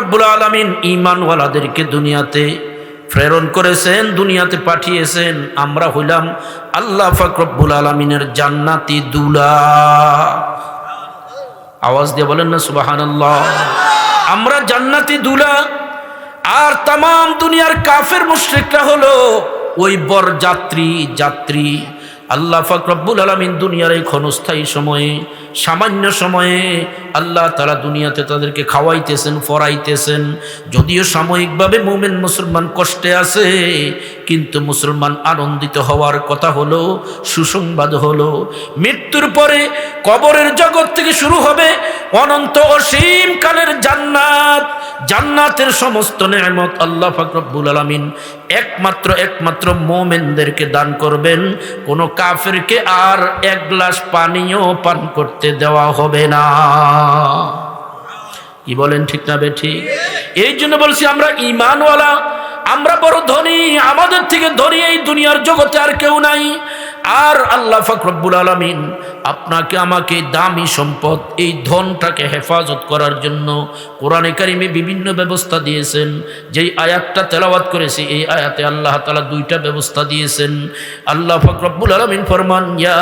রব্বুল আলমিন ইমানওয়ালাদেরকে দুনিয়াতে প্রেরণ করেছেন, দুনিয়াতে পাঠিয়েছেন। আমরা হইলাম আল্লাহ ফাকরব্বুল আলমিনের জান্নাতি দুলা। আওয়াজ দিয়ে বলেন না সুবাহান আমরা জান্নাতি দুলা, আর তাম দুনিয়ার কাফের মুশ্রিকরা হলো ওই বর যাত্রী যাত্রী। আল্লাহ ফাকরব্বুল আলমিন দুনিয়ার এই ক্ষণস্থায়ী সময়ে সামান্য সময়ে আল্লাহ তারা দুনিয়াতে তাদেরকে খাওয়াইতেছেন, ফরাইতেছেন। যদিও সাময়িকভাবে মোমেন মুসলমান কষ্টে আছে, কিন্তু মুসলমান আনন্দিত হওয়ার কথা হলো, সুসংবাদ হলো। মৃত্যুর পরে কবরের জগৎ থেকে শুরু হবে অনন্ত অসীম কালের জান্নাত। জান্নাতের সমস্ত নেমত আল্লাহ ফাকরবুল আলমিন একমাত্র একমাত্র মোমেনদেরকে দান করবেন। কোনো কাফেরকে আর এক গ্লাস পানীয় পান করতে দেওয়া হবে না। কি বলেন ঠিক না বেঠি? এই জন্য বলছি আমরা ইমানওয়ালা আমরা বড় ধনী, আমাদের থেকে ধনী এই দুনিয়ার জগতে আর কেউ নাই। আর আল্লাহ ফখরব্বুল আলমিন আপনাকে আমাকে দামি সম্পদ, এই ধনটাকে হেফাজত করার জন্য কোরআনে কারিমে বিভিন্ন ব্যবস্থা দিয়েছেন। যেই আয়াতটা তেলাওয়াত করেছি, এই আয়াতে আল্লাহ তালা দুইটা ব্যবস্থা দিয়েছেন। আল্লাহ ফখরব্বুল আলমিন ফরমান, ইয়া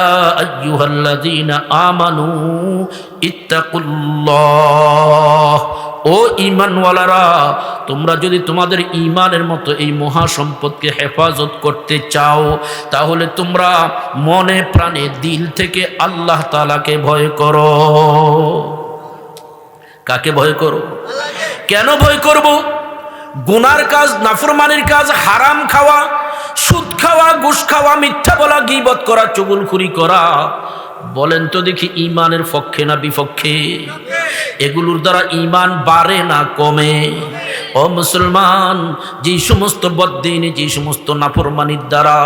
আমানু ইত্তাকুল্লাহ। ও ইমানওয়ালারা তোমরা যদি তোমাদের ইমানের মতো এই মহা সম্পদকে হেফাজত করতে চাও, তাহলে তোমরা মনে প্রাণে দিল থেকে আল্লাহ তালাকে ভয় করো। কাকে ভয় করো? কেন ভয় করব? গুনার কাজ, নাফরমানির কাজ, হারাম খাওয়া, সুদ খাওয়া, ঘুষ খাওয়া, মিথ্যা বলা, গিবত করা, চুগুলখুরি করা বলেন তো দেখি ইমানের পক্ষে না বিপক্ষে? এগুলোর দ্বারা ইমান বাড়ে না কমে? ও মুসলমান, যে সমস্ত বদিন যে সমস্ত নাফরমানির দ্বারা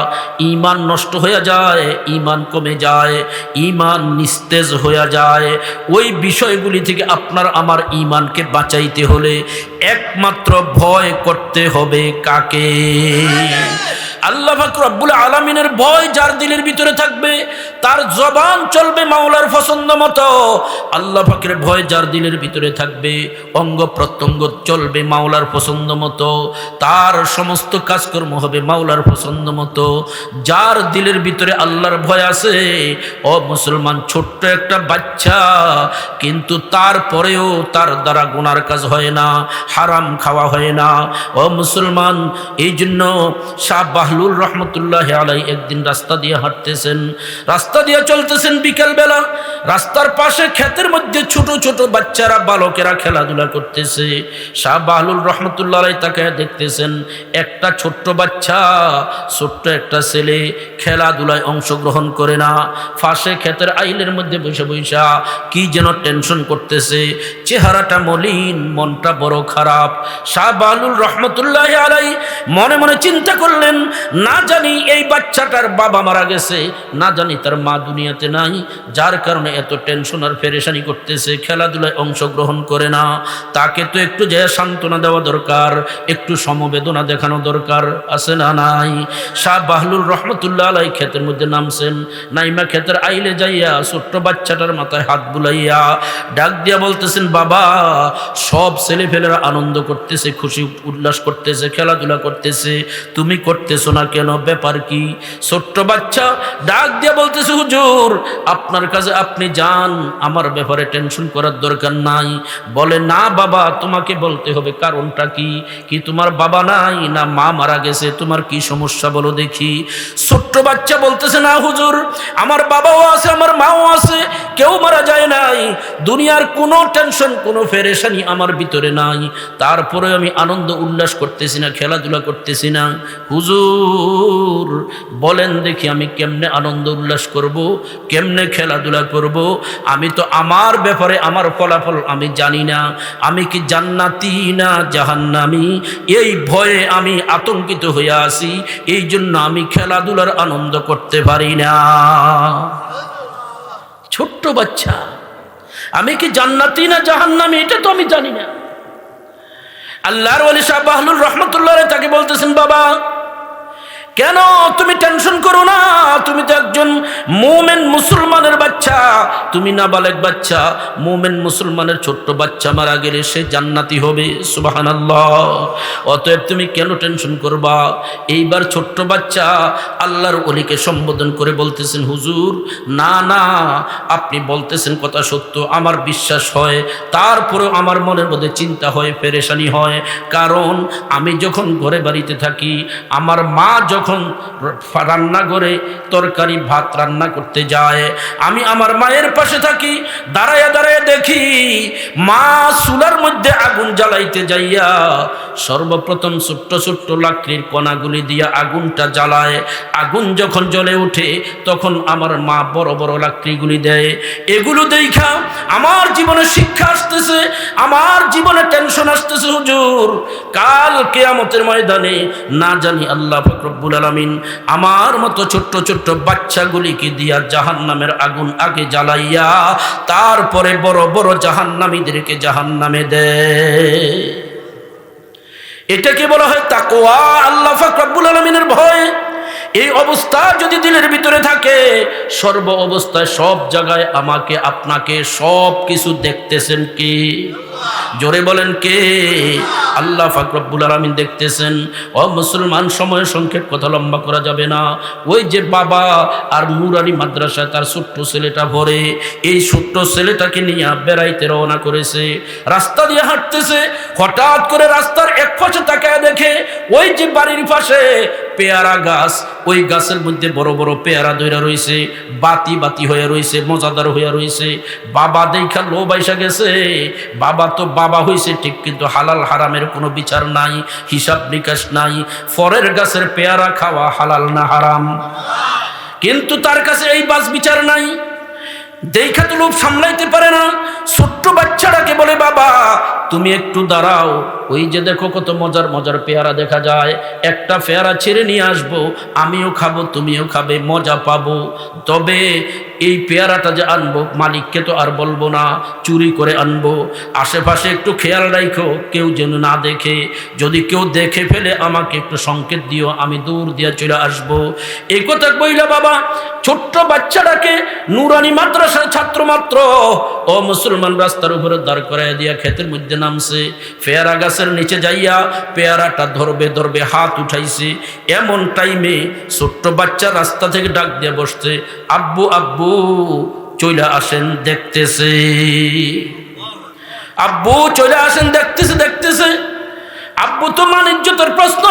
ইমান নষ্ট হয়ে যায় ইমান কমে যায় ইমান নিস্তেজ হয়ে যায়, ওই বিষয়গুলি থেকে আপনার আমার ইমানকে বাঁচাইতে হলে একমাত্র ভয় করতে হবে কাকে? আল্লাহ রব্বুল আলমিনের ভয় যার দিলের ভিতরে থাকবে, তার জবান চলবে মাওলার পছন্দ মতো। আল্লাহ ফাকরের ভয় যার দিলের ভিতরে থাকবে, অঙ্গ প্রত্যঙ্গ চলবে মাওলার পছন্দ মতো। তার সমস্ত কাজকর্ম হবে মাওলার পছন্দ মতো। যার দিলের ভিতরে আল্লাহর ভয় আছে, ও মুসলমান, ছোট্ট একটা বাচ্চা, কিন্তু তারপরেও তার দ্বারা গুনার কাজ হয় না, হারাম খাওয়া হয় না। ও মুসলমান এই জন্য শাহ বাহলুল রহমতুল্লাহ আলাই একদিন রাস্তা দিয়ে হাঁটতেছেন। রাস্তা দিয়ে চলতেছেন বিকেলবেলা। রাস্তার পাশে ক্ষেতের মধ্যে ছোট ছোট বাচ্চারা, বালকেরা খেলাধুলা করতেছে। শাহ বাহলুল রহমতুল্লাহ আলাই তাকে দেখতেছেন, একটা ছোট্ট বাচ্চা, ছোট্ট একটা ছেলে খেলাধুলায় অংশগ্রহণ করে না। ফাঁসে ক্ষেতের আইলের মধ্যে বসে বৈশা কি যেন টেনশন করতেছে। চেহারাটা মলিন, মনটা বড় খারাপ। শাহ বাহলুল রহমতুল্লাহ আলাই মনে মনে চিন্তা করলেন না জানি এই বাচ্চাটার বাবা মারা গেছে, না জানি তার মা দুনিয়াতে নাই, যার কারণে এত টেনশন আর ফেরেশানি করতেছে, খেলাধুলায় অংশগ্রহণ করে না। তাকে তো একটু যে সান্ত্বনা দেওয়া দরকার, একটু সমবেদনা দেখানো দরকার, আছে না নাই? শাহ বাহলুল রহমতুল্লাহ আলাই ক্ষেতের মধ্যে নামছেন, নাইমা ক্ষেতের আইলে যাইয়া ছোট্ট বাচ্চাটার মাথায় হাত বুলাইয়া ডাক দিয়া বলতেছেন, বাবা, সব ছেলেফেলেরা আনন্দ করতেছে, খুশি, উল্লাস করতেছে, খেলাধুলা করতেছে, তুমি করতেছো না কেন? ব্যাপার কি? ছোট্ট বাচ্চা ডাক দিয়ে বলতেছে, হুজুর, আপনার কাছে আপনি যান, আমার ব্যাপারে টেনশন করার দরকার নাই। বলে, না বাবা, তোমাকে বলতে হবে, কারণটা কি? কি তোমার বাবা নাই, না মা মারা গেছে? তোমার কি সমস্যা বলো দেখি? ছোট্ট বাচ্চা বলতেছে, না হুজুর, আমার বাবাও আছে, আমার মাও আছে, কেউ মারা যায় নাই। দুনিয়ার কোনো টেনশন কোনো ফেরেশানি আমার ভিতরে নাই। তারপরে আমি আনন্দ উল্লাস করতেছি না, খেলাধুলা করতেছি না। হুজুর বলেন দেখি আমি কেমনে আনন্দ উল্লাস করব, কেমনে খেলাধুলা করব, আমি তো আমার ব্যাপারে আমার ফলাফল আমি জানি না, আমি কি জান্নাতি না জাহান্নামি? এই ভয়ে আমি আতঙ্কিত হয়ে আছি, এই জন্য আমি খেলাধুলার আনন্দ করতে পারি না। ছোট্ট বাচ্চা, আমি কি জান্নাতি না জাহান্নামি? এটা তো আমি জানি না। আল্লাহর ওলি সাহেব বাহলুল রহমতুল্লাহ তাকে বলতেছেন, বাবা কেন তুমি টেনশন করো না? তুমি তো একজন মোমেন মুসলমানের বাচ্চা। তুমি না বালেক বাচ্চা, মোমেন মুসলমানের ছোট্ট বাচ্চা মারা গেলে সে জান্নাতি হবে সুবাহান অতএব তুমি কেন টেনশন করবা? এইবার ছোট্ট বাচ্চা আল্লাহর অলিকে সম্বোধন করে বলতেছেন, হুজুর, না না, আপনি বলতেছেন কথা সত্য, আমার বিশ্বাস হয়। তারপরেও আমার মনের মধ্যে চিন্তা হয়, পেরেশানি হয়। কারণ আমি যখন ঘরে বাড়িতে থাকি, আমার মা যখন রান্না করে, তরকারি, ভাত রান্না করতে যায়, আমি আমার মায়ের পাশে থাকি দাঁড়াইয়া দাঁড়াইয়া দেখি, মা চুলার মধ্যে আগুন জ্বালাইতে যাইয়া সর্বপ্রথম ছোট্ট ছোট্ট লাকড়ির কণাগুলি দিয়া আগুনটা জ্বালায়। আগুন যখন জ্বলে ওঠে তখন আমার মা বড় বড় লাকড়িগুলি দেয়। এগুলো দেখা আমার জীবনে শিক্ষা আসতেছে, আমার জীবনে টেনশন আসতেছে, হুজুর। কাল কেয়ামতের ময়দানে না জানি আল্লাহ ফকরব্বুল আলমিন আমার মতো ছোট্ট ছোট্ট বাচ্চাগুলিকে দিয়া জাহান নামের আগুন আগে জ্বালাইয়া তারপরে বড় বড় জাহান্নামীদেরকে জাহান নামে দেয় এটাকে বলা হয় তাকোয়া আল্লাহ ফাকরাবুল আলমিনের ভয় এই অবস্থা যদি দিলের ভিতরে থাকে, সর্ব অবস্থায় সব জায়গায় আমাকে, আপনাকে সব কিছু দেখতেছেন কি? জোরে বলেন কে? আল্লাহ ফাকরবুল আলমিন দেখতেছেন, ও মুসলমান সময় সংক্ষেপ কথা লম্বা করা যাবে না। ওই যে বাবা আর নুরানি মাদ্রাসায় তার ছোট্ট ছেলেটা ভরে এই ছোট্ট ছেলেটাকে নিয়ে বেড়াইতে রওনা করেছে। রাস্তা দিয়ে হাঁটতেছে, হঠাৎ করে রাস্তার এক পাশে তাকায় দেখে, ওই যে বাড়ির পাশে পেয়ারা গাছ, ওই গাছের মধ্যে বড় বড় পেয়ারা দইরা রয়েছে বাতি বাতি হয়ে রয়েছে মজাদার হয়ে রয়েছে বাবা দেখা লো বাইসা গেছে, বাবা তো বাবা হয়েছে ঠিক, কিন্তু হালাল হারামের কোনো বিচার নাই, হিসাব নিকাশ নাই, ফরের গাছের পেয়ারা খাওয়া হালাল না হারাম। কিন্তু তার কাছে এই বাস বিচার নাই। দেখা তো লোক সামলাইতে পারে না। ছোট্ট বাচ্চাটাকে বলে, বাবা, তুমি একটু দাঁড়াও। ওই যে দেখো কত মজার মজার পেয়ারা দেখা যায়। একটা পেয়ারা ছেড়ে নিয়ে আসব। আমিও খাব, তুমিও খাবে, মজা পাবো। তবে এই পেয়ারাটা যে আনব, মালিককে তো আর বলব না। চুরি করে আনব। আশেপাশে একটু খেয়াল রাখো কেউ যেন না দেখে। যদি কেউ দেখে ফেলে, আমাকে একটু সংকেত দিও, আমি দূর দিয়ে চলে আসব। এই কথা বইলা বাবা, ছোট্ট বাচ্চাটাকে নুরানি মাদ্রাসার ছাত্র মাত্র। ও মুসলমান রাস্তার উপরে দাঁড় করাই দিয়া ক্ষেতের মধ্যে নামছে। পেয়ারা গাছের নিচে যাইয়া পেয়ারাটা ধরবে ধরবে হাত উঠাইছে। এমন টাইমে ছোট্ট বাচ্চা রাস্তা থেকে ডাক দিয়ে বসছে, আব্বু আব্বু চলে আসেন দেখতেছে। আব্বু চলে আসেন দেখতেছে দেখতেছে। আব্বু তো মানিজ্যতের প্রশ্ন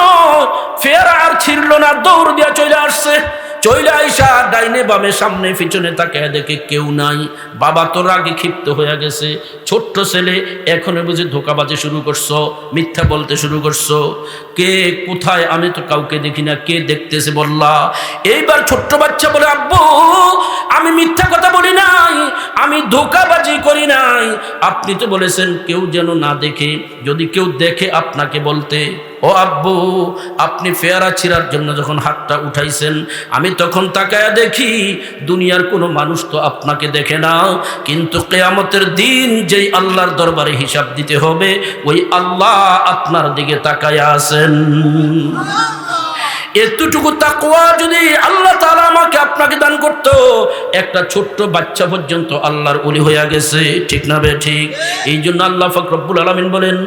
ফের আর ছিড়ল না, দৌড় দিয়া চলে আসছে। চইলে আইসা ডাইনে বামে সামনে পিছনে তাকে দেখে কেউ নাই। বাবা তো রাগে ক্ষিপ্ত হয়ে গেছে। ছোট্ট ছেলে, এখনও বুঝি ধোকাবাজি শুরু করছ, মিথ্যা বলতে শুরু করছ। কে কোথায় আমি তো কাউকে দেখি না, কে দেখতেছে বললা। এইবার ছোট্ট বাচ্চা বলে, আব্বু, আমি মিথ্যা কথা বলি নাই, আমি ধোকাবাজি করি নাই। আপনি তো বলেছেন, কেউ যেন না দেখে, যদি কেউ দেখে আপনাকে বলতে। ও আব্বু, আপনি ফেয়ারা ছিঁড়ার জন্য যখন হাতটা উঠাইছেন, আমি তখন তাকায়া দেখি, দুনিয়ার কোনো মানুষ তো আপনাকে দেখে না। কিন্তু কেয়ামতের দিন যেই আল্লাহর দরবারে হিসাব দিতে হবে, ওই আল্লাহ আপনার দিকে তাকায়া আছেন। এতটুকু তাকওয়া যদি আল্লাহ তাআলা আমাকে আপনাকে দান করত, একটা ছোট্ট বাচ্চা পর্যন্ত আল্লাহর ওলি হয়ে গেছে। ঠিক না বে ঠিক? এই জন্য আল্লাহ ফকরব্বুল আলামিন বলেন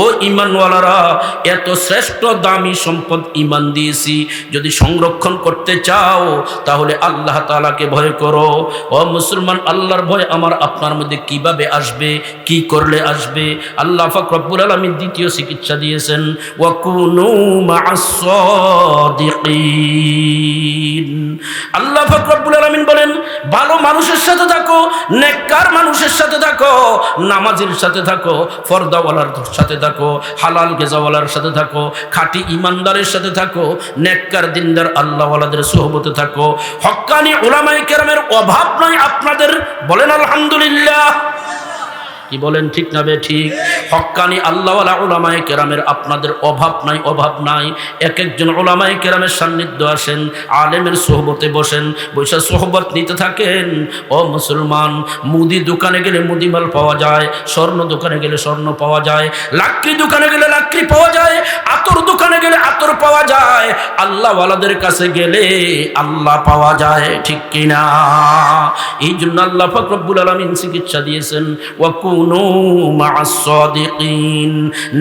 ও ঈমানওয়ালারা, এত শ্রেষ্ঠ দামি সম্পদ ঈমান দিয়েছি, যদি সংরক্ষণ করতে চাও, তাহলে আল্লাহ তাআলাকে ভয় করো। ও মুসলমান, আল্লাহর ভয় আমার আপনার মধ্যে কীভাবে আসবে, কি করলে আসবে? আল্লাহ ফকর রব্বুল আলমী দ্বিতীয় চিকিৎসা দিয়েছেন, ওয়াকুনু আল্লাহ ফকরব্বুল আলমিন বলেন, ভালো মানুষের সাথে থাকো, নেককার মানুষের সাথে থাকো, নামাজের সাথে থাকো, ফর্দাওয়ালার সাথে থাকো, হালাল গেজাওয়ালার সাথে থাকো, খাঁটি ইমানদারের সাথে থাকো, নেককার দিনদার আল্লাহওয়ালাদের সোহবতে থাকো। হক্কানি ওলামাই কেরামের অভাব নয় আপনাদের? বলেন, আলহামদুলিল্লাহ। কি বলেন ঠিক না বে ঠিক? হক্কানি আল্লাহ ওলামায় কেরামের আপনাদের অভাব নাই অভাব নাই। এক একজন ওলামায় কেরামের সান্নিধ্য আসেন, আলেমের সোহবতে বসেন, বৈশা সোহবত নিতে থাকেন। ও মুসলমান, মুদি দোকানে গেলে মুদি মাল পাওয়া যায়, স্বর্ণ দোকানে গেলে স্বর্ণ পাওয়া যায়, লাকড়ি দোকানে গেলে লাকড়ি পাওয়া যায়, আতর দোকানে গেলে আতর পাওয়া যায়। আল্লাহওয়ালাদের কাছে গেলে আল্লাহ পাওয়া যায়, ঠিক কিনা? এই জন্য আল্লাহ ফকরবুল আলমিন চিকিৎসা দিয়েছেন। ওয়াকুনু মাসাদিকিন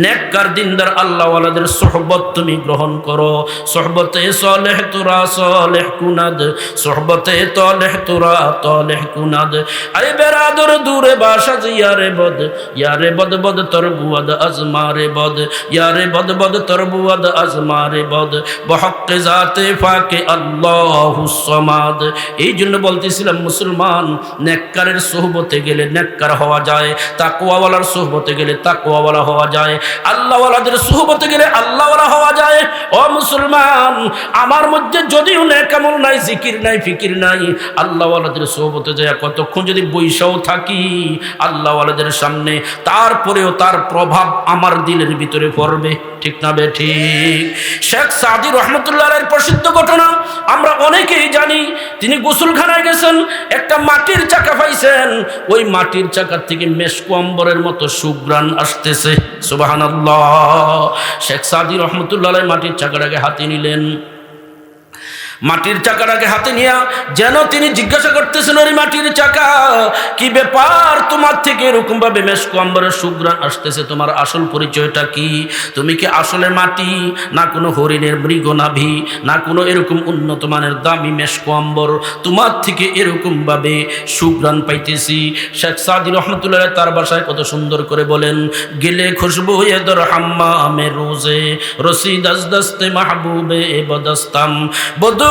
নেককার দিনদার আল্লাহওয়ালাদের সোহবত তুমি গ্রহণ করো। সোহবতে সলেহ তুরা, সলেহ কুনাদ। সোহবতে তলেহ তুরা, তলেহ কুনাদ। আই বেরাদর দূরে বাসা ইয়ারে বদ ইয়ারে বদ বদ তর বুয়াদ আজমারে বদ, ইয়ারে বদ বদ তর বুয়াদ আজমারে বদ। বহক্কে জাতে ফাকে আল্লাহু সমাদ। এই জন্য বলতেছিলাম, মুসলমান নেককারের সোহবতে গেলে নেককার হওয়া যায়। তাকুয়াওয়ালার সোহবতে গেলে তাকুয়াওয়ালা হওয়া যায়, আল্লাহওয়ালাদের সোহবতে গেলে আল্লাহওয়ালা হওয়া যায়। ও মুসলমান, আমার মধ্যে যদিও নেকামল নাই, জিকির নাই, ফিকির নাই, আল্লাহওয়ালাদের সোহবতে যায় কতক্ষণ যদি বৈশাও থাকি আল্লাহওয়ালাদের সামনে, তারপরেও তার প্রভাব আমার দিলের ভিতরে পড়বে। ঠিক না বে ঠিক? শেখ সাদি রহমতুল্লাহ প্রসিদ্ধ ঘটনা আমরা অনেকেই জানি, তিনি গোসলখানায় গেছেন, একটা মাটির চাকা পাইছেন, ওই মাটির চাকার থেকে মেসকম্বরের মতো সুগ্রাণ আসতেছে। সুবাহান শেখ সাদি রহমতুল্লাহ মাটির চাকাটাকে হাতে নিলেন। মাটির চাকাটাকে হাতে নিয়ে যেন তিনি জিজ্ঞাসা করতেছেন ওই মাটির চাকা, কি ব্যাপার? তোমার থেকে এরকম ভাবে মেসকো আম্বরের সুগ্রাণ আসতেছে। তোমার আসল পরিচয়টা কি? তুমি কি আসলে মাটি? না কোনো হরিণের মৃগ নাভি? না কোনো এরকম উন্নত মানের দামি মেসকো আম্বর? তোমার থেকে এরকম ভাবে সুগ্রাণ পাইতেছি। শেখ সাদি রহমতুল্লাহ তার বাসায় কত সুন্দর করে বলেন, গেলে খুশবু এদর হাম্মা আমে রোজে রসিদ দস্তে মাহবুবে বদস্তাম বদু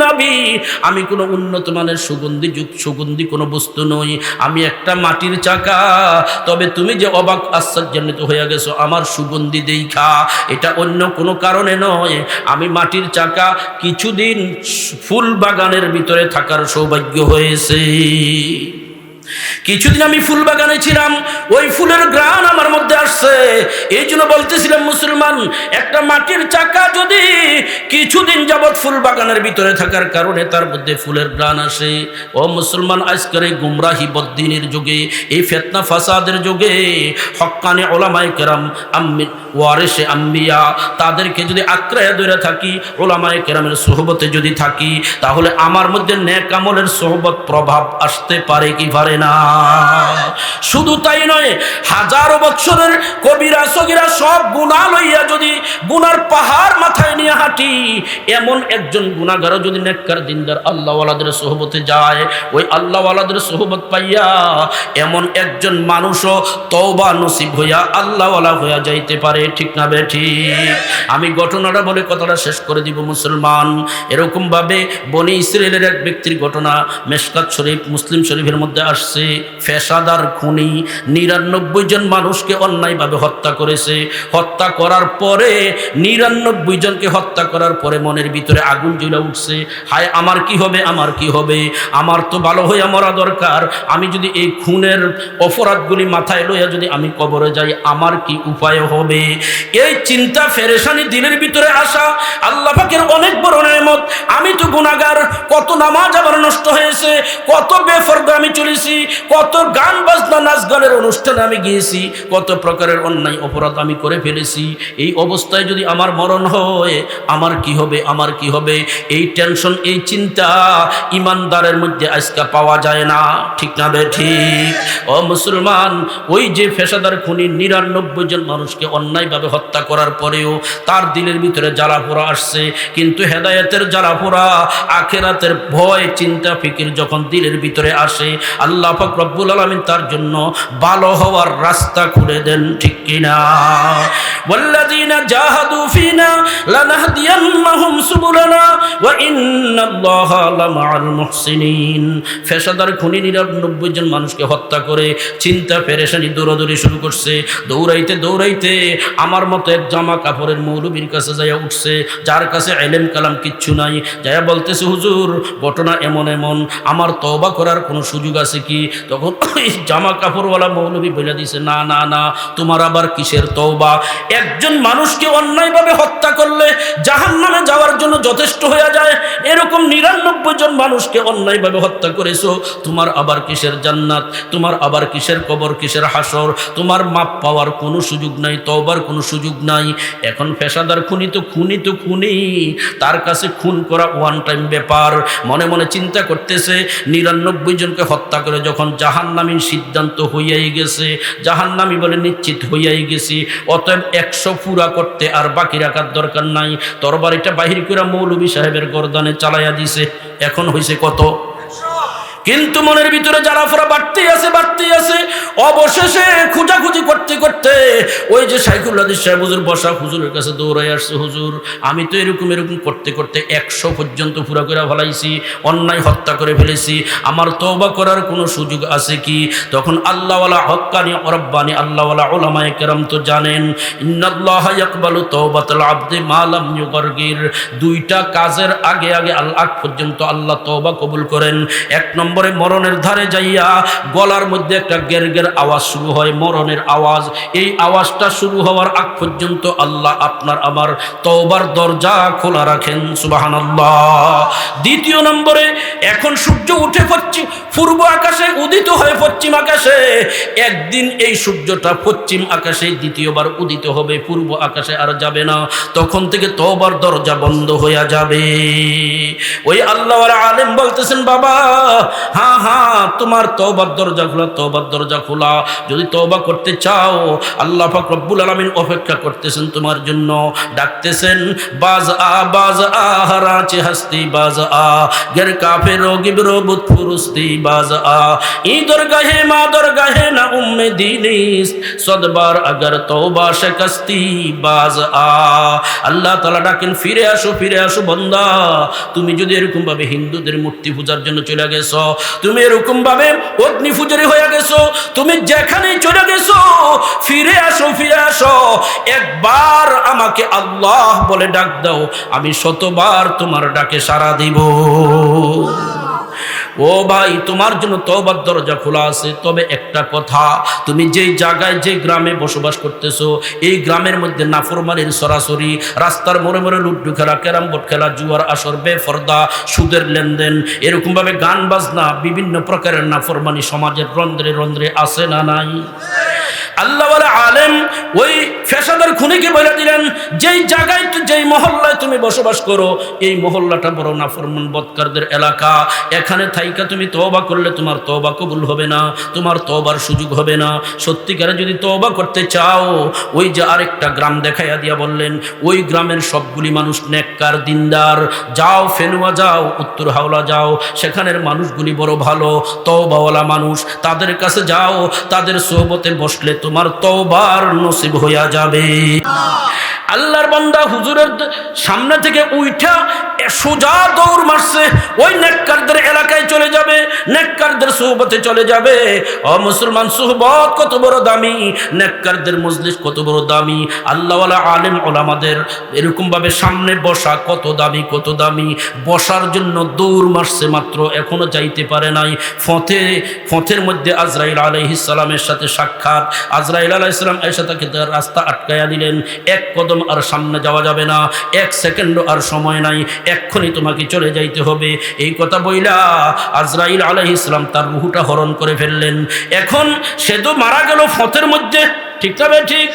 নিগুণাবি আমি কোনো উন্নত মানের সুগন্ধি সুগন্ধি কোনো বস্তু নই। আমি একটা মাটির চাকা। তবে তুমি যে অবাক, আশ্চর্যান্বিত হয়ে গেছো, আমার সুগন্ধি দেই খা। এটা অন্য কোনো কারণে নয়। আমি মাটির চাকা কিছুদিন ফুল বাগানের ভিতরে থাকার সৌভাগ্য হয়েছে। কিছুদিন আমি ফুল বাগানে ছিলাম, ওই ফুলের গ্রান আমার মধ্যে আসছে। এই জন্য বলতেছিলাম, মুসলমান, একটা মাটির চাকা যদি কিছুদিন যাবৎ ফুল বাগানের ভিতরে থাকার কারণে তার মধ্যে ফুলের গ্রান আসে। ও মুসলমান, আজকের এই গুমরাহি বদ্দিনের যুগে, এই ফেতনা ফাসাদের যুগে, হক্কানে ওলামায় কেরাম, আম্মি, ওয়ারেসে আম্বিয়া, তাদেরকে যদি আক্রায় ধরে থাকি, ওলামায় কেরামের সোহবতে যদি থাকি, তাহলে আমার মধ্যে ন্যাক আমলের সোহবত প্রভাব আসতে পারে কি পারে না। শুধু তাই নয়, হাজারো বৎসরের কবিরা সগিরা সব গুণা লইয়া যদি গুনার পাহাড় মাথায় নিয়ে হাঁটি, এমন একজন গুণাগারও যদি নেককার দিনদার আল্লাহওয়ালাদের সোহবতে যায়, ওই আল্লাহওয়ালাদের সোহবত পাইয়া এমন একজন মানুষও তওবা নসিব হইয়া আল্লাহওয়ালা হইয়া যাইতে পারে, ঠিক না বে ঠিক? আমি ঘটনাটা বলে কথাটা শেষ করে দিব, মুসলমান। এরকম ভাবে বনি ইসরায়েলের এক ব্যক্তির ঘটনা, মেশকাত শরীফ, মুসলিম শরীফের মধ্যে আসছে। ফেসাদার খুনি, নিরানব্বই জন মানুষকে অন্যায়ভাবে হত্যা করেছে। হত্যা করার পরে, নিরানব্বই জনকে হত্যা করার পরে মনের ভিতরে আগুন জ্বলে উঠছে। হায়, আমার কি হবে, আমার কি হবে? আমার তো ভালো হইয়া মরা দরকার। আমি যদি এই খুনের অপরাধগুলি মাথায় লইয়া যদি আমি কবরে যাই, আমার কি উপায় হবে? এই চিন্তা ফেরেশানি দিনের ভিতরে আসা আল্লাহ পাকের অনেক বড় নেমত আমি তো গুণাগার কত নামাজ আমার নষ্ট হয়েছে, কত বেফর্দ আমি চলেছি। কত গান বাজনা, নাচ গানের অনুষ্ঠানে আমি গিয়েছি, কত প্রকারের অন্যায় অপরাধ আমি করে ফেলেছি। এই অবস্থায় যদি আমার মরণ হয়, আমার কি হবে, আমার কি হবে? এই টেনশন এই চিন্তা ইমানদারের মধ্যে আজকে পাওয়া যায় না। ঠিক না বে, ঠিক? ও মুসলমান, ওই যে ফেসাদার খুনি নিরানব্বই জন মানুষকে অন্যায়ভাবে হত্যা করার পরেও তার দিলের ভিতরে জ্বালা পোড়া আসছে। কিন্তু হেদায়েতের জ্বালা পোড়া আখেরাতের ভয়, চিন্তা, ফিকির যখন দিলের ভিতরে আসে, আল্লাহ পাক রব্বুল আলমিন তার জন্য ভালো হওয়ার রাস্তা খুলে দেন ঠিক কিনা والذين جاهدوا فينا لنهدينهم سبلنا وإن الله لمع المحسنين ফেসাদার খুনি নিরানব্বই জন মানুষকে হত্যা করে চিন্তা পেরেশানি দৌড়াদৌড়ি শুরু করছে দৌড়াইতে দৌড়াইতে আমার মতো এক জামা কাপড়ের মৌলবীর কাছে যাইয়া উঠছে যার কাছে এলেম কালাম কিচ্ছু নাই যাইয়া বলতেছে হুজুর ঘটনা এমন এমন আমার তওবা করার কোনো সুযোগ আছে কি তখন জামা কাপড়ওয়ালা মৌলবী বলে দিছে না না না, তোমার আবার কিসের তওবা? একজন মানুষকে অন্যায়ভাবে হত্যা করলে জাহান নামে যাওয়ার জন্য যথেষ্ট হয়ে যায়। এরকম নিরানব্বই জন মানুষকে অন্যায়ভাবে হত্যা করেছ, তোমার আবার কিসের জান্নাত? তোমার আবার কিসের কবর, কিসের হাসর? তোমার মাপ পাওয়ার কোনো সুযোগ নাই, তওবার কোনো সুযোগ নাই। এখন পেশাদার খুনি তো খুনি তো খুনি, তার কাছে খুন করা ওয়ান টাইম ব্যাপার। মনে মনে চিন্তা করতেছে, নিরানব্বই জনকে হত্যা করে যখন জাহান্নামীর সিদ্ধান্ত হইয়াই গেছে, জাহান্নামি বলে নিশ্চিত হইয়াই গেছে, অতএব একশো পুরা করতে আর বাকি রাখার দরকার নাই। তরবারিটা বাহির করে মৌলবী সাহেবের গরদানে চালাইয়া দিছে, এখন হয়েছে কত? কিন্তু মনের ভিতরে যারা ফোরা বাড়তেই আছে বাড়তেই আছে, অবশেষে খুঁজাখুঁজি করতে করতে ওই যে সাইকুল্লাহ সাহেব, হুজুর বসা, হুজুরের কাছে দৌড়াই আসছে, হুজুর, আমি তো এরকম এরকম করতে করতে একশো পর্যন্ত পুরা করে ফেলাইছি, অন্যায় হত্যা করে ফেলেছি, আমার তওবা করার কোনো সুযোগ আছে কি? তখন আল্লাহওয়ালা হক্কানি অরব্বানি আল্লাহওয়ালা ওলামায় কেরাম তো জানেন, ইন্নাল্লাহ তওবাতাল আবদি মালাম দুইটা কাজের আগে আগে আল্লাহ পর্যন্ত আল্লাহ তওবা কবুল করেন। এক নম্বরে মরণের ধারে যাইয়া গলার মধ্যে একটা গের গের আওয়াজ শুরু হয়। মরণের আওয়াজ। এই আওয়াজটা শুরু হওয়ার আগ পর্যন্ত আল্লাহ আপনার আমার তওবার দরজা খোলা রাখেন সুবাহান দ্বিতীয় নম্বরে, এখন সূর্য উঠে পশ্চিম, পূর্ব আকাশে উদিত হয়ে পশ্চিম আকাশে। একদিন এই সূর্যটা পশ্চিম আকাশে, দ্বিতীয়বার উদিত হবে, পূর্ব আকাশে আর যাবে না। তখন থেকে তওবার দরজা বন্ধ হইয়া যাবে। ওই আল্লাহ আলেম বলতেছেন, বাবা হ্যাঁ হ্যাঁ তোমার তোবার দরজা খোলা তোবার দরজা খোলা। যদি তোবা করতে চাও, আল্লাহ ফকরবুল আলমিন অপেক্ষা করতেছেন তোমার জন্য। ডাকতেছেন, বাজ আ বাজ আ, হারাচে হাস্তি, বাজ আ। গের কাফে রোগী, রবুত ফুরুস্তি, বাজ আ। ই দরগাহে মা দরগাহে না উম্মে দিনিস। সদবার আগর তৌবা শেকস্তি বাজ আ। আল্লাহ তালা ডাকেন, ফিরে আসো ফিরে আসো বন্দা। তুমি যদি এরকম ভাবে হিন্দুদের মূর্তি পূজার জন্য চলে গেছো তুমি এরকম ভাবে অগ্নি ফুজরি হয়ে গেছো, তুমি যেখানে চলে গেছো, ফিরে আসো ফিরে আসো। একবার আমাকে আল্লাহ বলে ডাক দাও, আমি শতবার তোমার ডাকে সারা দিব। ও ভাই, তোমার জন্য তবার দরজা খোলা আছে। তবে একটা কথা, তুমি যেই জায়গায় যে গ্রামে বসবাস করতেছো, এই গ্রামের মধ্যে নাফরমানির সরাসরি, রাস্তার মোড়ে মোড়ে লুড্ডু খেলা, ক্যারাম বোর্ড খেলা, জুয়ার আসর, বেফর্দা, সুদের লেনদেন, এরকমভাবে গান বাজনা, বিভিন্ন প্রকারের নাফরমানি সমাজের রন্ধ্রে রন্ধ্রে আছে না নাই? আল্লাহ আলেম ফেসাদার খুনিকে বলে দিলেন, যেই জায়গায় যেই মহল্লায় তুমি বসবাস করো, এই মহল্লাটা বড় নাফরমান বৎকারদের এলাকা। এখানে থাইকা তুমি তওবা করলে তোমার তওবা কবুল হবে না, তোমার তওবার সুযোগ হবে না। সত্যিকারে যদি তওবা করতে চাও, ওই যে আরেকটা গ্রাম দেখাইয়া দিয়া বললেন, ওই গ্রামের সবগুলি মানুষ নেককার, দিনদার। যাও ফেনুয়া যাও, উত্তর হাওলা যাও, সেখানের মানুষগুলি বড় ভালো, তওবাওয়ালা মানুষ। তাদের কাছে যাও, তাদের সোহবতে বসলে তোমার তওবার নসিব হইয়া যাবে। আল্লাহর বান্দা হুজুরের সামনে থেকে উইঠা সোজা দৌড় মারছে, ওই নেককারদের এলাকায় চলে যাবে, নেককারদের সোহবতে চলে যাবে। ও মুসলমান, সোহবত কত বড় দামি, নেককারদের মজলিস কত বড় দামি। আল্লাহওয়ালা আলেম ওলামাদের এরকমভাবে সামনে বসা কত দামি কত দামি। বসার জন্য দৌড় মারছে মাত্র, এখনও যাইতে পারে নাই। ফতে ফথের মধ্যে আজরাইল আলাইহিসালামের সাথে সাক্ষাৎ। আজরাইল আলাইসালাম এসে তাকে রাস্তা আটকাইয়া দিলেন। এক কদম আর সামনে যাওয়া যাবে না। এক সেকেন্ডও আর সময় নাই। এক্ষুনি তোমাকে চলে যাইতে হবে। এই কথা বইলা আজরাইল আলহ ইসলাম তার রুহুটা হরণ করে ফেললেন। এখন সে তো মারা গেল ফতের মধ্যে। ঠিক তবে ঠিক?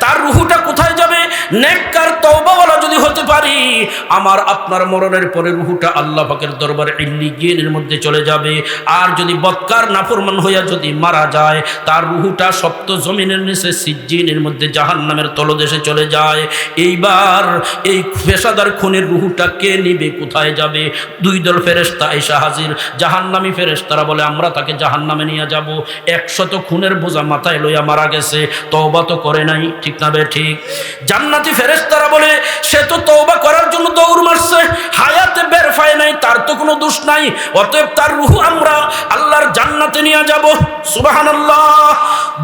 তার রুহুটা কোথায় যাবে? নেককার তওবাওয়ালা যদি হতে পারি, আমার আপনার মরণের পরে রুহুটা আল্লাহ পাকের দরবারে ইল্লিগিনের মধ্যে চলে যাবে। আর যদি বৎকার নাফরমান হইয়া যদি মারা যায়, তার রুহুটা সপ্ত জমিনের নিচে সিজ্জিনের মধ্যে জাহান্নামের তলদেশে চলে যায়। এইবার এই পেশাদার খুনের রুহুটা কে নিবে, কোথায় যাবে? দুই দল ফেরেস্তা এসা হাজির। জাহান্নামি ফেরেস্তারা বলে, আমরা তাকে জাহান্নামে নিয়ে যাব। একশত খুনের বোঝা মাথায় লইয়া মারা গেছে। তওবা তো করে নাই, ঠিক না ঠিক? জান্নাতি ফেরেস্তারা বলে, সে তো তওবা করার জন্য দৌড় মারছে, হায়াতে বের পায় নাই, তার তো কোনো দোষ নাই, অতএব তার রুহু আমরা আল্লাহর জান্নাতে নিয়ে যাব। সুবহানাল্লাহ।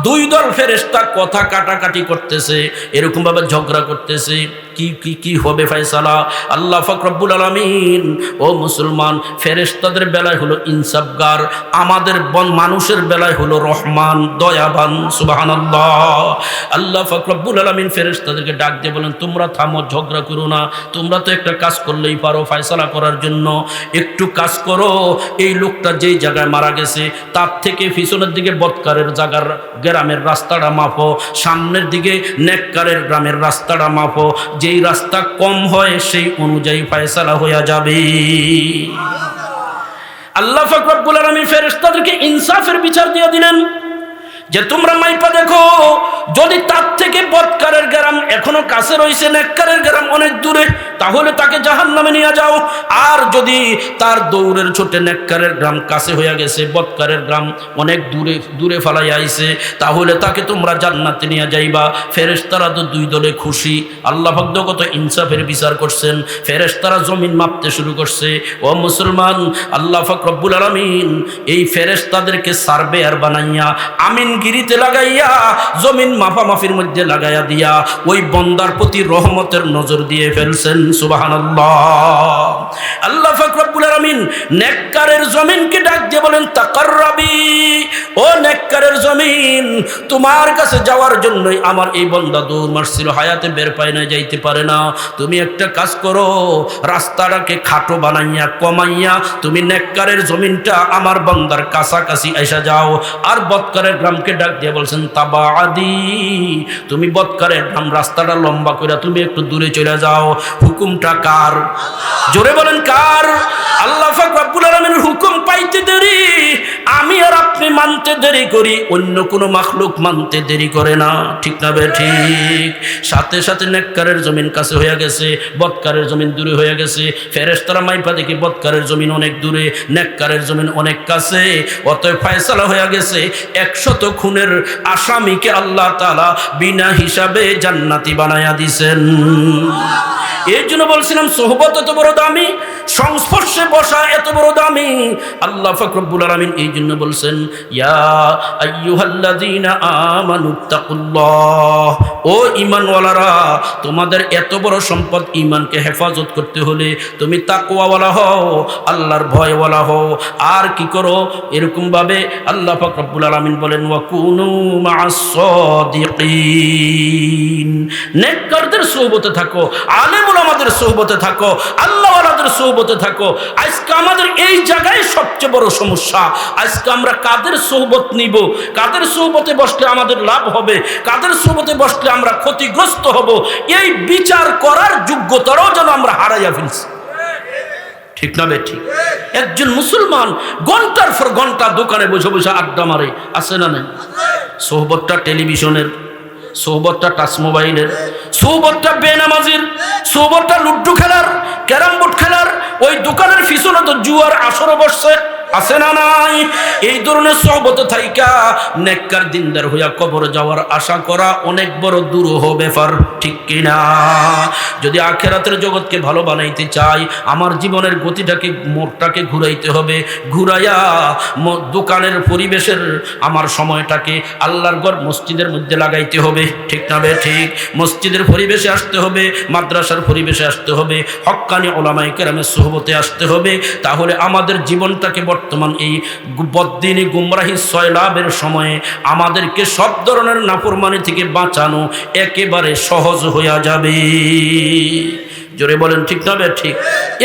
দুই দল ফেরেস্তা কথা কাটাকাটি করতেছে, এরকমভাবে ঝগড়া করতেছে। কি কি কি হবে ফয়সালা? আল্লাহ ফকরব্বুল আলমিন, ও মুসলমান ফেরেস্তাদের বেলায় হলো ইনসাফগার, আমাদের বন মানুষের বেলায় হলো রহমান, দয়াবান সুবাহান আল্লাহ ফকরব্বুল আলমিন ফেরেস্তাদেরকে ডাক দিয়ে বলেন, তোমরা থামো, ঝগড়া করো না। তোমরা তো একটা কাজ করলেই পারো ফয়সালা করার জন্য। একটু কাজ করো, এই লোকটা যেই জায়গায় মারা গেছে, তার থেকে পিছনের দিকে বৎকারের জায়গার গ্রামের রাস্তাটা মাপো, সামনের দিকে নেককারের গ্রামের রাস্তাটা মাপো যেই রাস্তা কম হয়, সেই অনুযায়ী ফায়সালা হইয়া যাবে। আল্লাহ আমি আলমী ফেরেস্তাদেরকে ইনসাফের বিচার দিয়ে দিলেন যে, তোমরা মাইপা দেখো, যদি তার থেকে বৎকারের গ্রাম এখনও কাছে রয়েছে, নেককারের গ্রাম অনেক দূরে তাহলে তাকে জাহান নামে নিয়ে যাও। আর যদি তার দৌড়ের ছোটে নেককারের গ্রাম কাছে হয়ে গেছে, বৎকারের গ্রাম অনেক দূরে দূরে ফালাই আইছে, তাহলে তাকে তোমরা জান্নাতে নিয়ে যাইবা। ফেরেশতারা তো দুই দলে খুশি। আল্লাহ ভক্তগত ইনসাফের বিচার করছেন। ফেরেশতারা জমিন মাপতে শুরু করছে। ও মুসলমান, আল্লাহ ফকরব্বুল আলমিন এই ফেরেশতাদেরকে সার্ভে আর বানাইয়া আমিন গিরিতে লাগাইয়া, জমিন মাফামাফির মধ্যে লাগাইয়া দিয়া, ওই বন্দার প্রতি রহমতের নজর দিয়ে ফেলছেন। খাটো বানাইয়া, কমাইয়া তুমি নেককারের জমিনটা আমার বন্দার কাছাকাছি এসে যাও। আর বৎকারের গ্রামকে ডাক দিয়ে বলছেন তাবা তুমি বৎকারের গ্রাম, রাস্তাটা লম্বা করে তুমি একটু দূরে চলে যাও। হুকুমটা কার? জোরে বলেন কার? আল্লাহ আলামিনের হুকুম পাইতে দেরি, আমি আর আপনি মানতে দেরি করি, অন্য কোনো মাখলুক মানতে দেরি করে না। ঠিক না বে, ঠিক। সাথে সাথে নেককারের জমিন কাছে হয়ে গেছে, বৎকারের জমিন দূরে হয়ে গেছে। ফেরেশতারা মাইপা দেখি বৎকারের জমিন অনেক দূরে, নেককারের জমিন অনেক কাছে। অতএব ফয়সালা হয়ে গেছে, একশত খুনের আসামিকে আল্লাহ তাআলা বিনা হিসাবে জান্নাতি বানায়া দিছেন। এর জন্য বলছিলাম, সোহবত এত বড় দামি? সংস্পর্শে বসা এত বড় দামি? আল্লাহ ফকরবুল আলমিন এই জন্য বলছেন ও ঈমানওয়ালারা, তোমাদের এত বড় সম্পদ ঈমানকে হেফাজত করতে হলে তুমি তাকওয়াওয়ালা হও, আল্লাহর ভয়ওয়ালা হও। আর কি করো? এরকম ভাবে আল্লাহ ফকরবুল আলমিন বলেন, ওয়াকুনু মা'আস সাদিকিন নেককারদের সোহবতে থাকো, আলেমুল আমাদের সোহবতে থাকো আল্লাহওয়ালাদের সোহবতে থাকো। আজকে আমাদের এই জায়গায় সবচেয়ে বড় সমস্যা, আজকে আমরা কাদের সোহবত নিব? কাদের সোহবতে বসলে আমাদের লাভ হবে? কাদের সোহবতে বসলে আমরা ক্ষতিগ্রস্ত হব? এই বিচার করার যোগ্যতারও যেন আমরা হারাইয়া ফেলছি। ঠিক না ঠিক? একজন মুসলমান ঘণ্টার পর ঘণ্টা দোকানে বসে বসে আড্ডা মারে, আছে না নেই? সোহবতটা টেলিভিশনের সৌবতটা টাচ মোবাইলের, সৌবতটা বেনামাজির, সৌবতটা লুড্ডু খেলার, ক্যারাম বোর্ড খেলার, ওই দোকানের পিছনে তো জুয়ার আসরও বসছে। আছে না নাই? এই ধরনের সহবত থাইকা নেককার দিনদার হইয়া কবর যাওয়ার আশা করা অনেক বড় দুরূহ ব্যাপার, ঠিক কিনা যদি আখেরাতের জগৎকে ভালো বানাইতে চাই, আমার জীবনের গতিটাকে ঘুরাইতে হবে। ঘুরাইয়া দোকানের পরিবেশের আমার সময়টাকে আল্লাহর মসজিদের মধ্যে লাগাইতে হবে। ঠিক না বে? ঠিক। মসজিদের পরিবেশে আসতে হবে, মাদ্রাসার পরিবেশে আসতে হবে, হক্কানি ওলামাই কেরামের সোহবতে আসতে হবে। তাহলে আমাদের জীবনটাকে বর্তমান এই গু- বদ্দিনী গুমরাহি সয়লাভের সময়ে আমাদেরকে সব ধরনের নাফরমানি থেকে বাঁচানো একেবারে সহজ হয়ে যাবে। জোরে বলেন, ঠিক না বে, ঠিক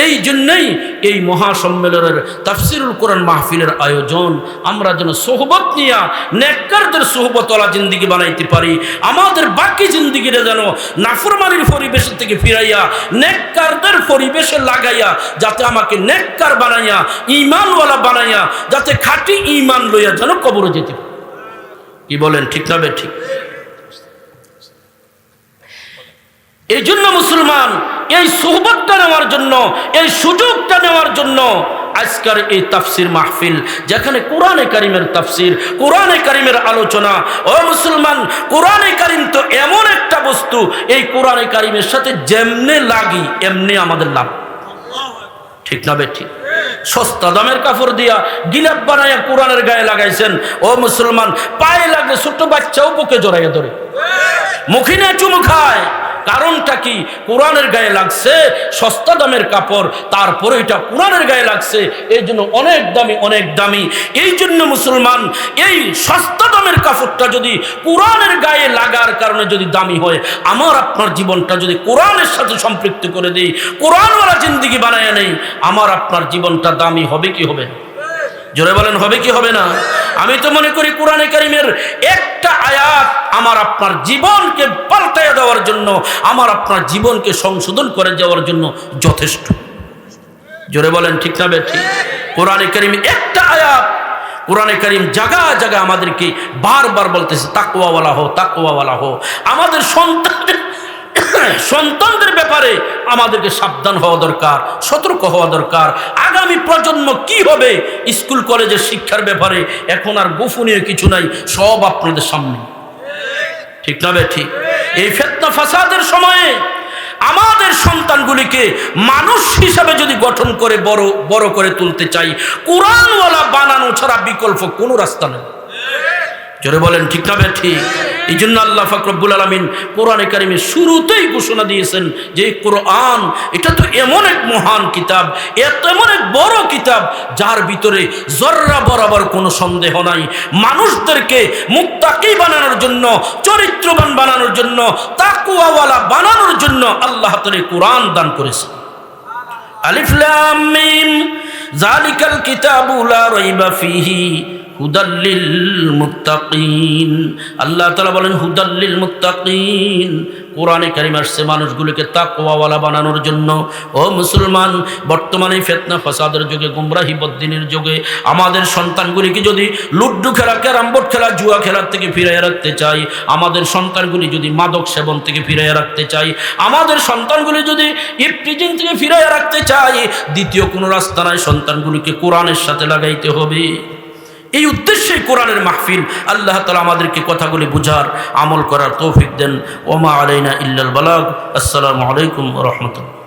এই জন্যই এই মহাসম্মেলনের তাফসিরুল কোরআন মাহফিলের আয়োজন, আমরা যেন সোহবত নিয়া নেককারদের সোহবতলা জিন্দিগি বানাইতে পারি, আমাদের বাকি জিন্দিগিটা যেন নাফরমানির পরিবেশ থেকে ফিরাইয়া, নেককারদের পরিবেশে লাগাইয়া, যাতে আমাকে নেককার বানাইয়া ইমানওয়ালা বানাইয়া, যাতে খাঁটি ইমান লইয়া যেন কবরে যেতে। কি বলেন, ঠিক না বে, ঠিক এই জন্য মুসলমান, এই সোহবতটা নেওয়ার জন্য, এই সুযোগটা নেওয়ার জন্য আজকের এই তাফসির মাহফিল, যেখানে কোরআনে কারিমের তাফসির, কোরআনে কারিমের আলোচনা, ও মুসলমান, কোরআনে কারিম তো এমন একটা বস্তু, এই কোরআনে কারিমের সাথে যেমনে লাগি, এমনি আমাদের লাভ। ঠিক না বে ঠিক? সস্তা দামের কাপড় দিয়া গিলাপ বানাইয়া কোরআনের গায়ে লাগাইছেন, ও মুসলমান, পায়ে লাগলে ছোট্ট বাচ্চাও বুকে জড়াইয়া ধরে। মুখে না চুমু খায় কারণটা কি? কোরআনের গায়ে লাগছে সস্তা দামের কাপড়, তারপরে এটা কোরআনের গায়ে লাগছে এই জন্য অনেক দামি অনেক দামি। এই জন্য মুসলমান, এই সস্তা দামের কাপড়টা যদি কোরআনের গায়ে লাগার কারণে যদি দামি হয়, আমার আপনার জীবনটা যদি কোরআনের সাথে সম্পৃক্ত করে দিই, কোরআনওয়ালা জিন্দিগি বানায় নেই, আমার আপনার জীবনটা দামি হবে কি হবে না? জোরে বলেন, হবে কি হবে না? আমি তো মনে করি কোরআনে কারিমের একটা আয়াত আমার আপনার জীবনকে পাল্টাইয়া দেওয়ার জন্য, আমার আপনার জীবনকে সংশোধন করে যাওয়ার জন্য যথেষ্ট। জোরে বলেন, ঠিক না ঠিক। কোরআনে কারিম একটা আয়াত, কোরআনে করিম জায়গা জায়গা আমাদেরকে বারবার বলতেছে তাকুয়াওয়ালা হো তাকুয়াওয়ালা হো আমাদের সন্তানদের সন্তানদের ব্যাপারে আমাদেরকে সাবধান হওয়া দরকার, সতর্ক হওয়া দরকার। আগামী প্রজন্ম কি হবে স্কুল, কলেজের শিক্ষার ব্যাপারে এখন আর গোপনীয় কিছু নাই, সব আপনাদের সামনে। ঠিক না ঠিক। এই ফেতনা ফাসাদের সময়ে আমাদের সন্তানগুলিকে মানুষ হিসাবে যদি গঠন করে, বড় বড় করে তুলতে চাই, কোরআনওয়ালা বানানো ছাড়া বিকল্প কোনো রাস্তা নেই। জোরে বলেন, ঠিক না ঠিক। এই জন্য আল্লাহ ফাকরবুল আলমিন কোরআনে কারিমের শুরুতেই ঘোষণা দিয়েছেন যে কোরআন এটা তো এমন এক মহান কিতাব, এত এমন এক বড় কিতাব যার ভিতরে জর্রা বরাবর কোনো সন্দেহ নাই। মানুষদেরকে মুক্তাকি বানানোর জন্য, চরিত্রবান বানানোর জন্য, তাকুয়াওয়ালা বানানোর জন্য আল্লাহ তালে কোরআন দান করেছে। আলিফলাম জালিকাল কিতাবু লা রাইবা ফিহি। হুদাল্লিল মুত্তাকিন। আল্লাহ তালা বলেন, হুদাল্লিল মুত্তাকিন। কোরআনে কারিম আসছে মানুষগুলোকে তাকওয়াওয়ালা বানানোর জন্য। ও মুসলমান, বর্তমানে ফেতনা ফাসাদের যুগে, গুমরাহি বদ্দিনের যুগে, আমাদের সন্তানগুলিকে যদি লুড্ডু খেলা, ক্যারাম বোর্ড খেলা, জুয়া খেলার থেকে ফিরিয়ে রাখতে চাই, আমাদের সন্তানগুলি যদি মাদক সেবন থেকে ফিরিয়ে রাখতে চাই, আমাদের সন্তানগুলি যদি ইফটিজিং থেকে ফিরিয়ে রাখতে চাই, দ্বিতীয় কোনো রাস্তা নাই সন্তানগুলিকে কোরআনের সাথে লাগাইতে হবে। এই উদ্দেশ্যে কোরআনের মাহফিল আল্লাহ তালা আমাদেরকে কথাগুলি বুঝার, আমল করার তৌফিক দেন। ওমা আলাইনা ইল্লাল বালাগ। আসসালামু আলাইকুম রহমতুল্লাহ।